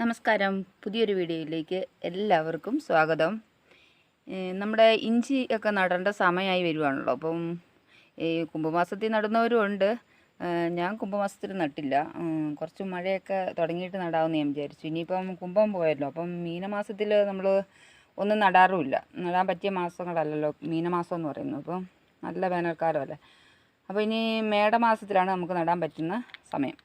നമസ്കാരം. പുതിയൊരു വീഡിയോയിലേക്ക് എല്ലാവർക്കും സ്വാഗതം. നമ്മുടെ ഇഞ്ചി ഒക്കെ നടേണ്ട സമയമായി വരുവാണല്ലോ. അപ്പം ഈ കുംഭമാസത്തിൽ നടുന്നവരും ഉണ്ട്. ഞാൻ കുംഭമാസത്തിൽ നട്ടില്ല. കുറച്ച് മഴയൊക്കെ തുടങ്ങിയിട്ട് നടാമെന്ന് ഞാൻ വിചാരിച്ചു. ഇനിയിപ്പം കുംഭം പോയല്ലോ. അപ്പം മീനമാസത്തിൽ നമ്മൾ ഒന്നും നടാറുമില്ല. നടാൻ പറ്റിയ മാസങ്ങളല്ലല്ലോ മീനമാസം എന്ന് പറയുന്നത്. അപ്പം നല്ല വേനൽക്കാലമല്ലേ. അപ്പോൾ ഇനി മേടമാസത്തിലാണ് നമുക്ക് നടാൻ പറ്റുന്ന സമയം.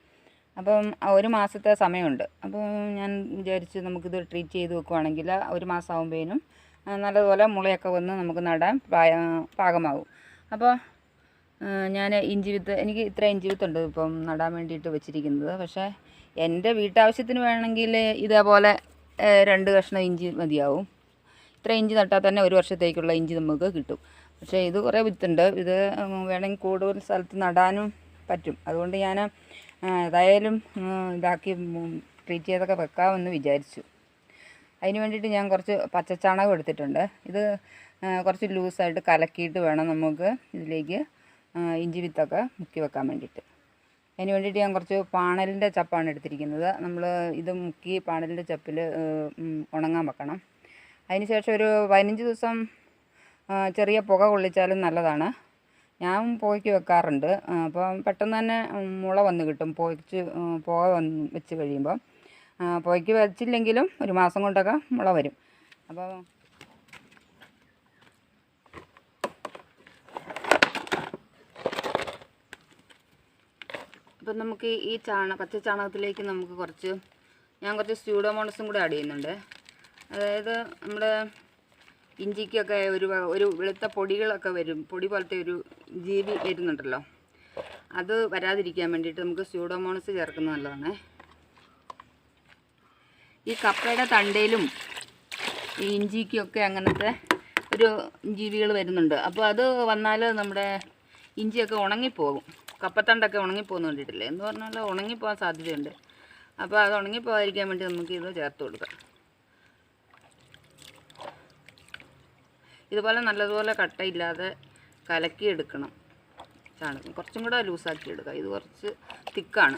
അപ്പം ഒരു മാസത്തെ സമയമുണ്ട്. അപ്പം ഞാൻ വിചാരിച്ചു നമുക്കിത് ട്രീറ്റ് ചെയ്ത് വെക്കുവാണെങ്കിൽ ഒരു മാസം ആകുമ്പോഴേനും നല്ലതുപോലെ മുളയൊക്കെ വന്ന് നമുക്ക് നടാൻ പാകമാകും. അപ്പോൾ ഞാൻ ഇഞ്ചി വിത്ത് എനിക്ക് ഇത്ര ഇഞ്ചി വിത്തുണ്ട് ഇപ്പം നടാൻ വേണ്ടിയിട്ട് വെച്ചിരിക്കുന്നത്. പക്ഷേ എന്റെ വീട്ടാവശ്യത്തിന് വേണമെങ്കിൽ ഇതേപോലെ രണ്ട് കഷ്ണം ഇഞ്ചി മതിയാവും. ഇത്ര ഇഞ്ചി നട്ടാൽ തന്നെ ഒരു വർഷത്തേക്കുള്ള ഇഞ്ചി നമുക്ക് കിട്ടും. പക്ഷേ ഇത് കുറേ വിത്തുണ്ട്. ഇത് വേണമെങ്കിൽ കൂടുതൽ സ്ഥലത്ത് നടാനും പറ്റും. അതുകൊണ്ട് ഞാൻ ഏതായാലും ഇതാക്കി ട്രീറ്റ് ചെയ്തൊക്കെ വെക്കാമെന്ന് വിചാരിച്ചു. അതിന് വേണ്ടിയിട്ട് ഞാൻ കുറച്ച് പച്ചച്ചാണകം എടുത്തിട്ടുണ്ട്. ഇത് കുറച്ച് ലൂസായിട്ട് കലക്കിയിട്ട് വേണം നമുക്ക് ഇതിലേക്ക് ഇഞ്ചി വിത്തൊക്കെ മുക്കി വെക്കാൻ വേണ്ടിയിട്ട്. അതിന് വേണ്ടിയിട്ട് ഞാൻ കുറച്ച് പാണലിന്റെ ചപ്പാണ് എടുത്തിരിക്കുന്നത്. നമ്മൾ ഇത് മുക്കി പാണലിന്റെ ചപ്പിൽ ഉണങ്ങാൻ വെക്കണം. അതിന് ശേഷം ഒരു പതിനഞ്ച് ദിവസം ചെറിയ പുക കൊള്ളിച്ചാലും നല്ലതാണ്. ഞാൻ പോയിക്ക് വെക്കാറുണ്ട്. അപ്പം പെട്ടെന്ന് തന്നെ മുള വന്ന് കിട്ടും. പോയിച്ച് പുക വന്ന് വെച്ച് കഴിയുമ്പം. പോയിക്ക് വെച്ചില്ലെങ്കിലും ഒരു മാസം കൊണ്ടൊക്കെ മുള വരും. അപ്പോൾ അപ്പം നമുക്ക് ഈ ചാണ പച്ച ചാണകത്തിലേക്ക് നമുക്ക് കുറച്ച് ഞാൻ കുറച്ച് സ്യൂഡോമോണസും കൂടെ ആഡ് ചെയ്യുന്നുണ്ട്. അതായത് നമ്മുടെ ഇഞ്ചിക്കൊക്കെ ഒരു ഒരു വെളുത്ത പൊടികളൊക്കെ വരും. പൊടി പോലത്തെ ഒരു ജീവി വരുന്നുണ്ടല്ലോ. അത് വരാതിരിക്കാൻ വേണ്ടിയിട്ട് നമുക്ക് സ്യൂഡോമോണസ് ചേർക്കുന്നത് നല്ലതാണ്. ഈ കപ്പയുടെ തണ്ടയിലും ഈ ഇഞ്ചിക്കൊക്കെ അങ്ങനത്തെ ഒരു ജീവികൾ വരുന്നുണ്ട്. അപ്പോൾ അത് വന്നാൽ നമ്മുടെ ഇഞ്ചിയൊക്കെ ഉണങ്ങിപ്പോകും. കപ്പത്തണ്ടൊക്കെ ഉണങ്ങിപ്പോകുന്ന കണ്ടിട്ടില്ലേ? എന്ന് പറഞ്ഞാൽ ഉണങ്ങിപ്പോകാൻ സാധ്യതയുണ്ട്. അപ്പോൾ അത് ഉണങ്ങിപ്പോകാതിരിക്കാൻ വേണ്ടി നമുക്ക് ഇത് ചേർത്ത് കൊടുക്കാം. ഇതുപോലെ നല്ലതുപോലെ കട്ടയില്ലാതെ കലക്കി എടുക്കണം ചാണകം കുറച്ചും കൂടെ ലൂസാക്കി എടുക്കുക ഇത് കുറച്ച് തിക്കാണ്.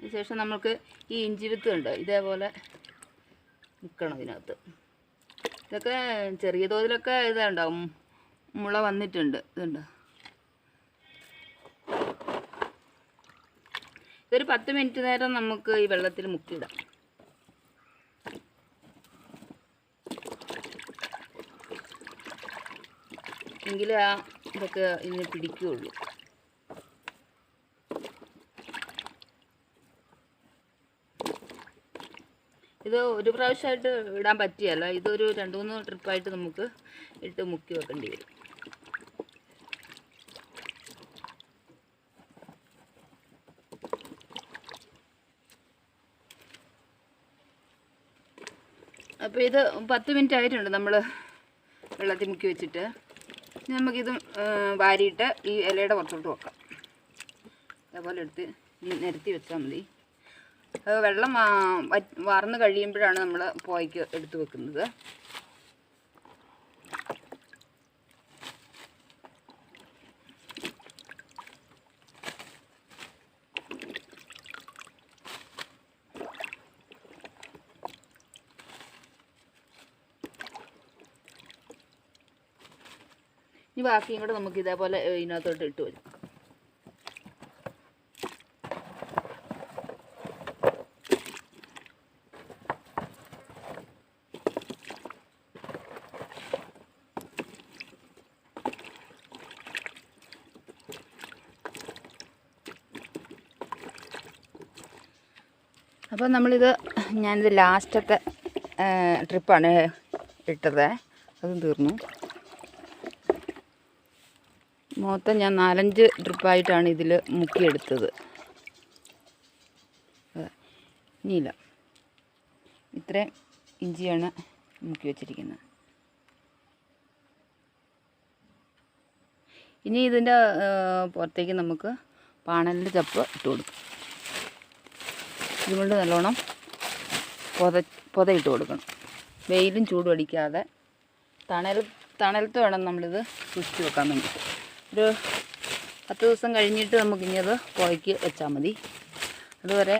അതിനുശേഷം നമുക്ക് ഈ ഇഞ്ചി വിത്ത് ഉണ്ട്. ഇതേപോലെ നിൽക്കണം ഇതിനകത്ത്. ഇതൊക്കെ ചെറിയ തോതിലൊക്കെ ഇതുണ്ടാവും. മുള വന്നിട്ടുണ്ട്. ഇതുണ്ട്. ഇതൊരു പത്ത് മിനിറ്റ് നേരം നമുക്ക് ഈ വെള്ളത്തിൽ മുക്കിയിടാം എങ്കിലേ ആ ഇതൊക്കെ ഇതിന് പിടിക്കുകയുള്ളൂ ഇത് ഒരു പ്രാവശ്യമായിട്ട് ഇടാൻ പറ്റിയല്ല. ഇതൊരു രണ്ട് മൂന്ന് ട്രിപ്പായിട്ട് നമുക്ക് ഇട്ട് മുക്കി വെക്കേണ്ടി വരും. അപ്പോൾ ഇത് പത്ത് മിനിറ്റ് ആയിട്ടുണ്ട് നമ്മൾ വെള്ളത്തിൽ മുക്കി വെച്ചിട്ട്. നമുക്കിത് വാരിയിട്ട് ഈ ഇലയുടെ പുറത്തോട്ട് വെക്കാം. അതേപോലെ എടുത്ത് നിരത്തി വെച്ചാൽ മതി. വെള്ളം വാർന്ന് കഴിയുമ്പോഴാണ് നമ്മൾ പോയ്ക്ക് എടുത്ത് വെക്കുന്നത്. ഇനി ബാക്കിയും കൂടെ നമുക്ക് ഇതേപോലെ ഇതിനകത്തോട്ട് ഇട്ട് വരും അപ്പോൾ നമ്മളിത് ഞാനിത് ലാസ്റ്റത്തെ ട്രിപ്പാണ് ഇട്ടത്. അതും തീർന്നു. മൊത്തം ഞാൻ നാലഞ്ച് ട്രിപ്പായിട്ടാണ് ഇതിൽ മുക്കിയെടുത്തത്. നീല ഇത്രയും ഇഞ്ചിയാണ് മുക്കി വെച്ചിരിക്കുന്നത്. ഇനി ഇതിന്റെ പുറത്തേക്ക് നമുക്ക് പാണലിന്റെ ചപ്പ് ഇട്ട് കൊടുക്കും. ഇതുകൊണ്ട് നല്ലോണം പൊത പൊത ഇട്ട് കൊടുക്കണം. വെയിലും ചൂടും അടിക്കാതെ തണൽ തണലത്ത് വേണം നമ്മളിത് സൂക്ഷിച്ച് വെക്കാൻ വേണ്ടി ഒരു പത്ത് ദിവസം കഴിഞ്ഞിട്ട് നമുക്കിഞ്ഞത് പുഴയ്ക്ക് വെച്ചാൽ മതി. അതുവരെ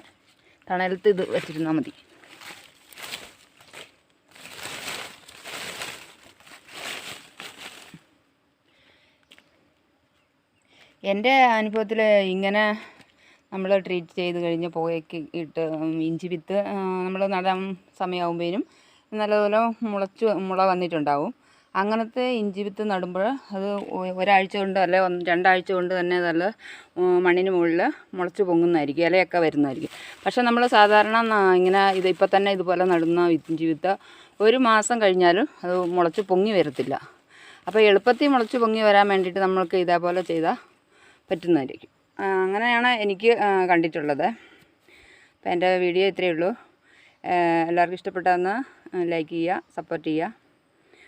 തണലത്ത് ഇത് വെച്ചിരുന്നാൽ മതി. എന്റെ അനുഭവത്തിൽ ഇങ്ങനെ നമ്മൾ ട്രീറ്റ് ചെയ്ത് കഴിഞ്ഞ് പുകയൊക്കെ ഇട്ട് ഇഞ്ചി വിത്ത് നമ്മൾ നടാൻ സമയമാകുമ്പോഴും നല്ലതുപോലെ മുളച്ച് മുള വന്നിട്ടുണ്ടാവും. അങ്ങനത്തെ ഇഞ്ചി വിത്ത് നടുമ്പോൾ അത് ഒരാഴ്ച കൊണ്ട് അല്ലെ രണ്ടാഴ്ച കൊണ്ട് തന്നെ നല്ല മണ്ണിന് മുകളിൽ മുളച്ച് പൊങ്ങുന്നതായിരിക്കും ഇലയൊക്കെ വരുന്നതായിരിക്കും. പക്ഷേ നമ്മൾ സാധാരണ ഇങ്ങനെ ഇത് ഇപ്പം തന്നെ ഇതുപോലെ നടുന്ന ഇഞ്ചി വിത്ത് ഒരു മാസം കഴിഞ്ഞാലും അത് മുളച്ച് പൊങ്ങി വരത്തില്ല. അപ്പോൾ എളുപ്പത്തിൽ മുളച്ച് പൊങ്ങി വരാൻ വേണ്ടിയിട്ട് നമ്മൾക്ക് ഇതേപോലെ ചെയ്താൽ പറ്റുന്നതായിരിക്കും. അങ്ങനെയാണ് എനിക്ക് കണ്ടിട്ടുള്ളത്. അപ്പോൾ എന്റെ വീഡിയോ ഇത്രയേ ഉള്ളൂ. എല്ലാവർക്കും ഇഷ്ടപ്പെട്ടതെന്ന് ലൈക്ക് ചെയ്യുക സപ്പോർട്ട് ചെയ്യുക.